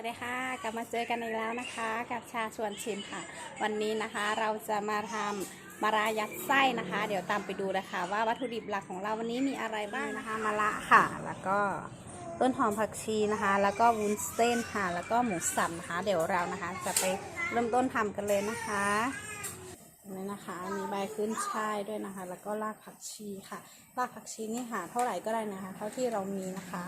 วัสดีค่ะ กลับมาเจอกันอีกแล้วนะคะ กับชาชวนชิมค่ะ วันนี้นะคะเราจะมาทำมารายัดไส้นะคะ เดี๋ยวตามไปดูเลยค่ะว่าวัตถุดิบหลักของเราวันนี้มีอะไรบ้างนะคะมะระค่ะ แล้วก็ต้นหอมผักชีนะคะ แล้วก็วุ้นเส้นค่ะ แล้วก็หมูสับนะคะ เดี๋ยวเรานะคะ จะไปเริ่มต้นทำกันเลยนะคะนี่นะคะมีใบขึ้นช่ายด้วยนะคะ แล้วก็รากผักชีค่ะ รากผักชีนี่หาเท่าไหร่ก็ได้นะคะ เท่าที่เรามีนะคะ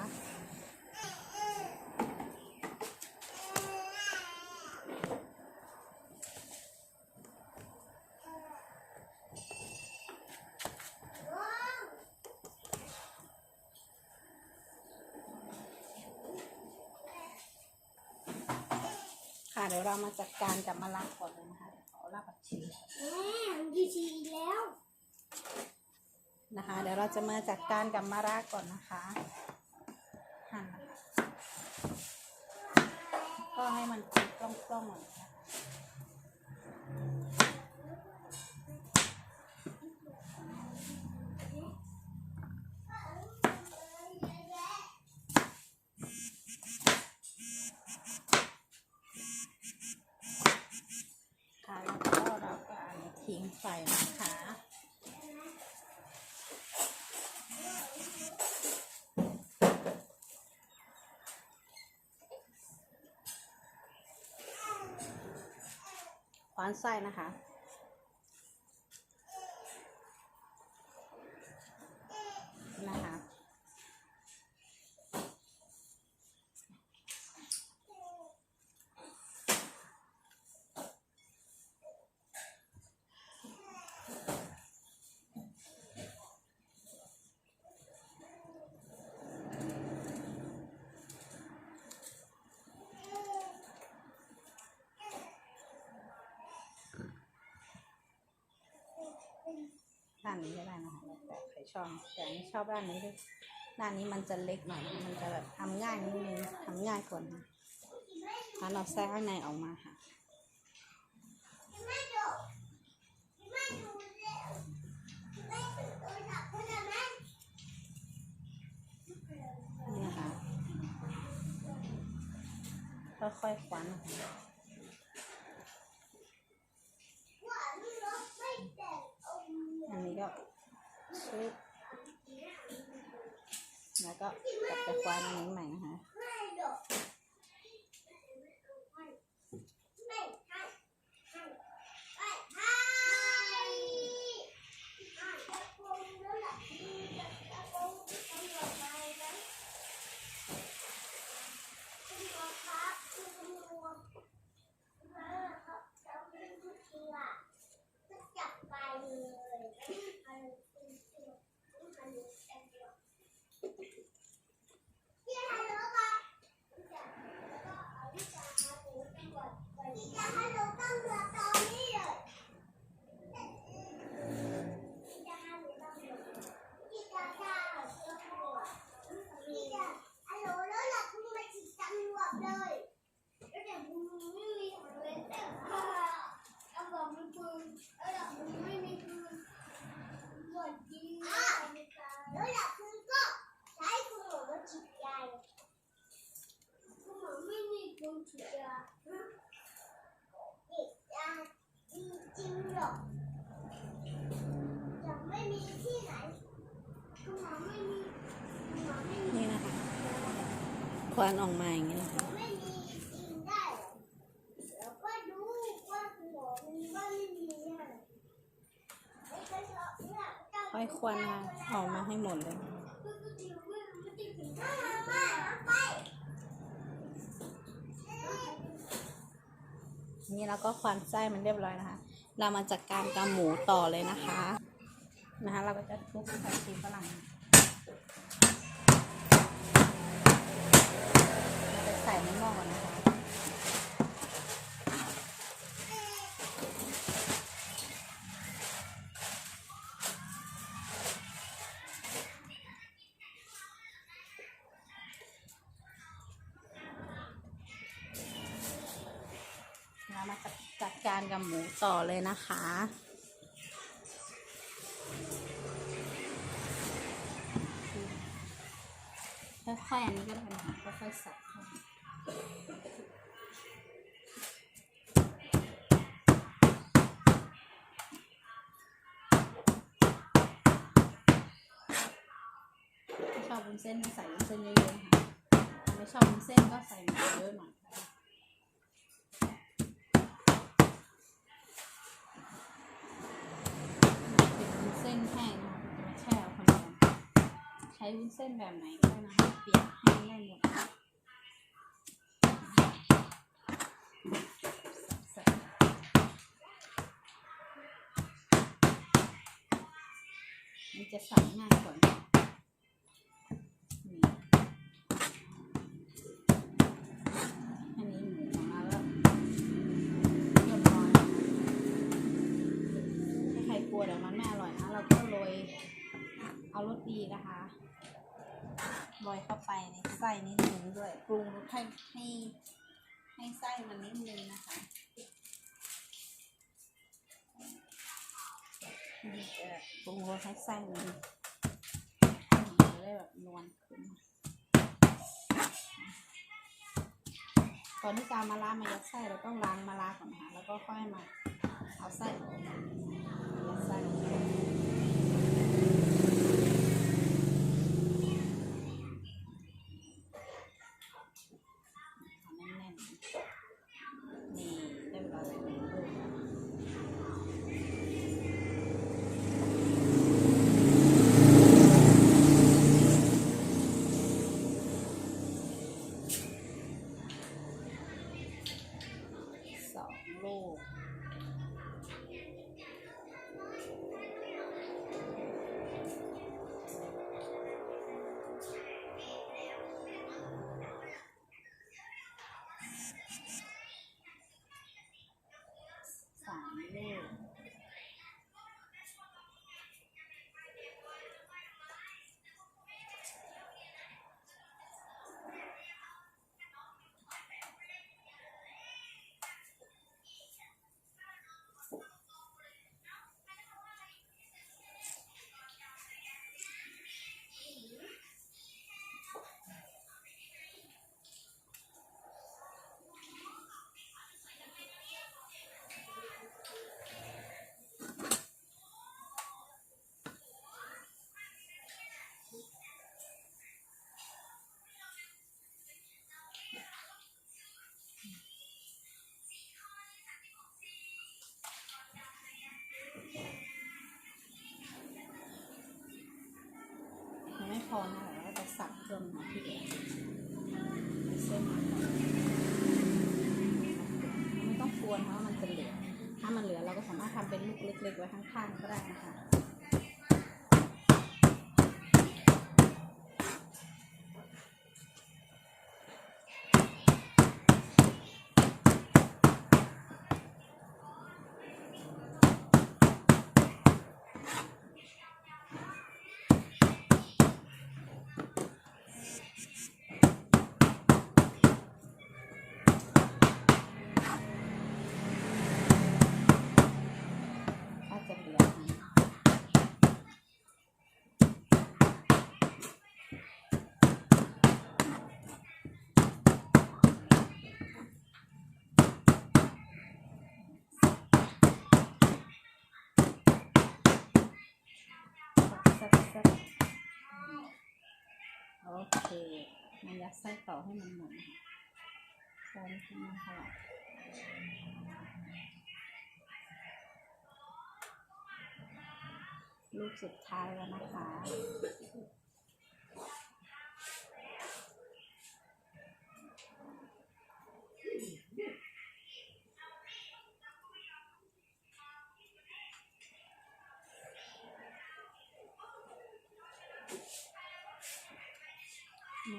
เดี๋ยวเรามาจัดการกับมะระก่อนเลยนะคะขอลากผักชีแม่ดีชีแล้วนะคะ เดี๋ยวเราจะมาจัดการกับมะระก่อนนะคะหั่นก็ให้มันเป็นกล้องๆหน่อยนะคะค่ะแล้วก็เราก็เอามาทิ้งไฟนะคะ ควานไส้นะคะ ด้านนี้ก็ได้นะคะแต่ใครชอบแต่อันนี้ชอบด้านนี้ด้วยด้านนี้มันจะเล็กหน่อย มันจะแบบทำง่ายนิดนึงทำง่ายกว่านะแล้วเราแทรกข้างในออกมาค่ะนี่ค่ะคะค่อยๆคว้านนะคะ ว่าลูกรถไม่แต่งเอา อันนี้ก็ชึบแล้วก็กลับไปคว้านอันนี้ใหม่นะคะ ไม่ดูไม่ให้ให้ให้ให้จะโกงแล้วล่ะจะโกงตำรวจมาแล้วคุณหมอครับคุณตำรวจมาครับจะเป็นผู้เชี่ยวจะจับไปเลยเอาคุณเชี่ยวคุณฮัลโหลจังเดียวพี่ฮัลโหลค่ะพี่จะแล้วก็เอาพี่จะฮัลโหลตำรวจพี่จะฮัลโหลตำรวจตอนนี้เลยพี่จะฮัลโหลตำรวจพี่จะฮัลโหลตำรวจพี่จะฮัลโหลแล้วล่ะคุณมาจีบตำรวจเลย แล้วแต่มึงไม่มีของเล่นแต่ว่าเอาบอกมึงปืนแล้วแต่มึงไม่มีปืนหมดยิงแล้วแต่ปืนก็ใช้คุณหมอมาฉีดยาคุณหมอไม่มีปืนฉีดยาฉีดยาจริงๆหรอกจะไม่มีที่ไหนคุณหมอไม่มีคุณหมอไม่มี นี่นะคะค ว้านออกมาอย่างนี้นะคะไม่มีจริงได้เหรอแล้วก็รู้ว่าคุณหมอมีว่าไม่มีอะไม่เคยชอบเนี่ยเจ้าค่อยคว้านมาออกมาให้หมดเลยนี่เราก็ควานไส้มันเรียบร้อยนะคะ เรามาจัดการกับหมูต่อเลยนะคะ นะคะเราก็จะคลุกใส่ชีฝรั่งานกับหมูต่อเลยนะคะ ค่อยๆอันนี้ก็ได้ค่ะค่อยๆใสับชอบวุ้นเส้นก็ใส่นเส้นเยอะๆค่ะไม่ชอบวุ้นเส้นก็ใส่หมูเยอะหน่อย วุ้นเส้นแบบไหนก็ได้นะคะเปียกแห้งได้หมดมันจะใส่ง่ายกว่าอันนี้หมูของเราแล้วร้อนๆถ้าใครกลัวเดี๋ยวมันไม่อร่อยนะ เราก็โรยเอารสดีนะคะ โรยเข้าไปในไส้นิดนึงด้วยปรุงรสให้ให้ให้ไส้มันนิดนึงนะคะปรุงรสให้ไส้มันได้แบบนวลขึ้นก่อนที่จะมาล้างมายัดไส้เราต้องล้างมาล้าก่อนนะคะแล้วก็ค่อยมาเอาไส้ยัดไส้ลงไปเอาแน่นๆนี่ ไพอนะแล้วจะสับเพิ่มมาที่เหลือเส้นไม่ต้องกวนเพราะมันจะเหลือ ถ้ามันเหลือเราก็สามารถทำเป็นลูกเล็กๆไว้ข้างๆก็ได้นะคะ ๆโอเคมันยัดไส้ต่อให้มันหมุนตอนที่มันเท่าไหร่ลูกสุดท้ายแล้วนะคะ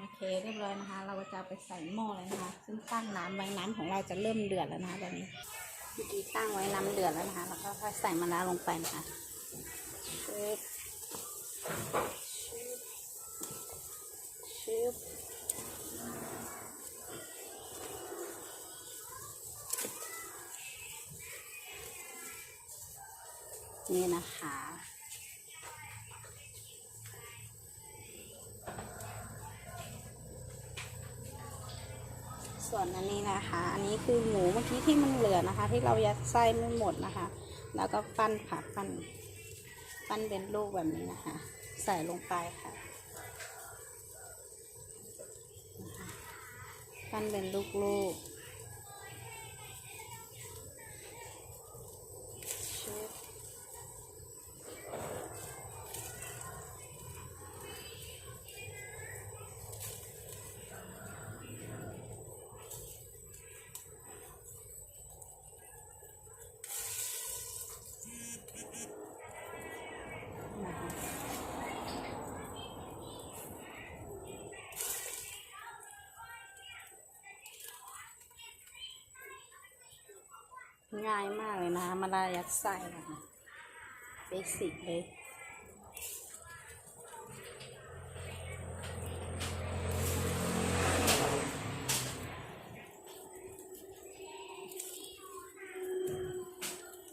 โอเคเรียบร้อยนะคะ เราก็จะไปใส่หม้อเลยนะคะ ซึ่งตั้งน้ำไว้น้ำของเราจะเริ่มเดือดแล้วนะคะตอนนี้วิธีตั้งไว้น้ำเดือดแล้วนะคะแล้วก็ค่อยใส่มะนาวลงไปนะคะชึบชึบชึบนี่นะคะ อันนี้นะคะ อันนี้คือหมูเมื่อกี้ที่มันเหลือนะคะ ที่เรายัดไส้ไม่หมดนะคะ แล้วก็ปั้นผักปั้นปั้นเป็นลูกแบบนี้นะคะ ใส่ลงไปค่ะปั้นเป็นลูกๆ ง่ายมากเลยนะมาลายัดไส้นะเบสิกเลย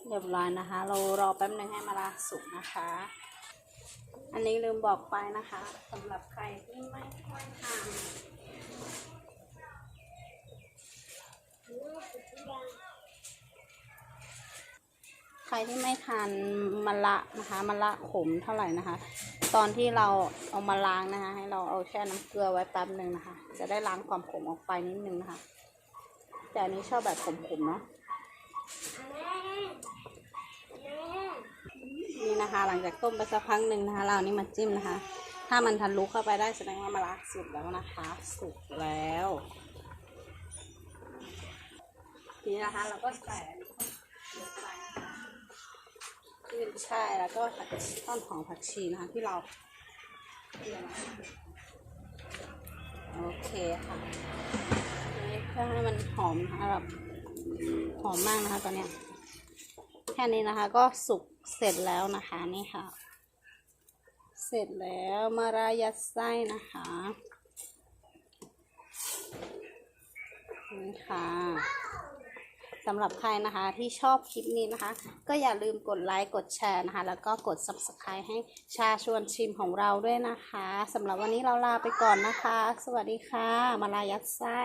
เรียบร้อยนะคะ เรารอแป๊บนึงให้มาลาสุกนะคะ อันนี้ลืมบอกไปนะคะสำหรับใครที่ไม่ค่อยทาน ใครที่ไม่ทานมะละนะคะมะละขมเท่าไหร่นะคะ ตอนที่เราเอามาล้างนะคะ ให้เราเอาแช่น้ำเกลือไว้แป๊บหนึ่งนะคะ จะได้ล้างความขมออกไปนิดนึงนะคะ แต่อันนี้ชอบแบบขมๆเนาะนี่นะคะ หลังจากต้มไปสักพักหนึ่งนะคะ เรานี่มาจิ้มนะคะ ถ้ามันทะลุเข้าไปได้แสดงว่ามะระสุกแล้วนะคะ สุกแล้ว ทีนี้นะคะ เราก็ใส่อันนี้เข้าไปนะคะ ขึ้นช่แล้วก็ผักต้นหอมผักชีนะคะที่เราโอเคค่ะเพื่อให้มันหอมนะคะแบบหอมมากนะคะตอนเนี้ยแค่นี้นะคะก็สุกเสร็จแล้วนะคะนี่ค่ะ เสร็จแล้วมารายัดไส้นะคะนี่ค่ะ สำหรับใครนะคะที่ชอบคลิปนี้นะคะ ก็อย่าลืมกดไลค์กดแชร์นะคะ แล้วก็กด subscribe ให้ชาชวนชิมของเราด้วยนะคะสำหรับวันนี้เราลาไปก่อนนะคะ สวัสดีค่ะ มาลายัดไส้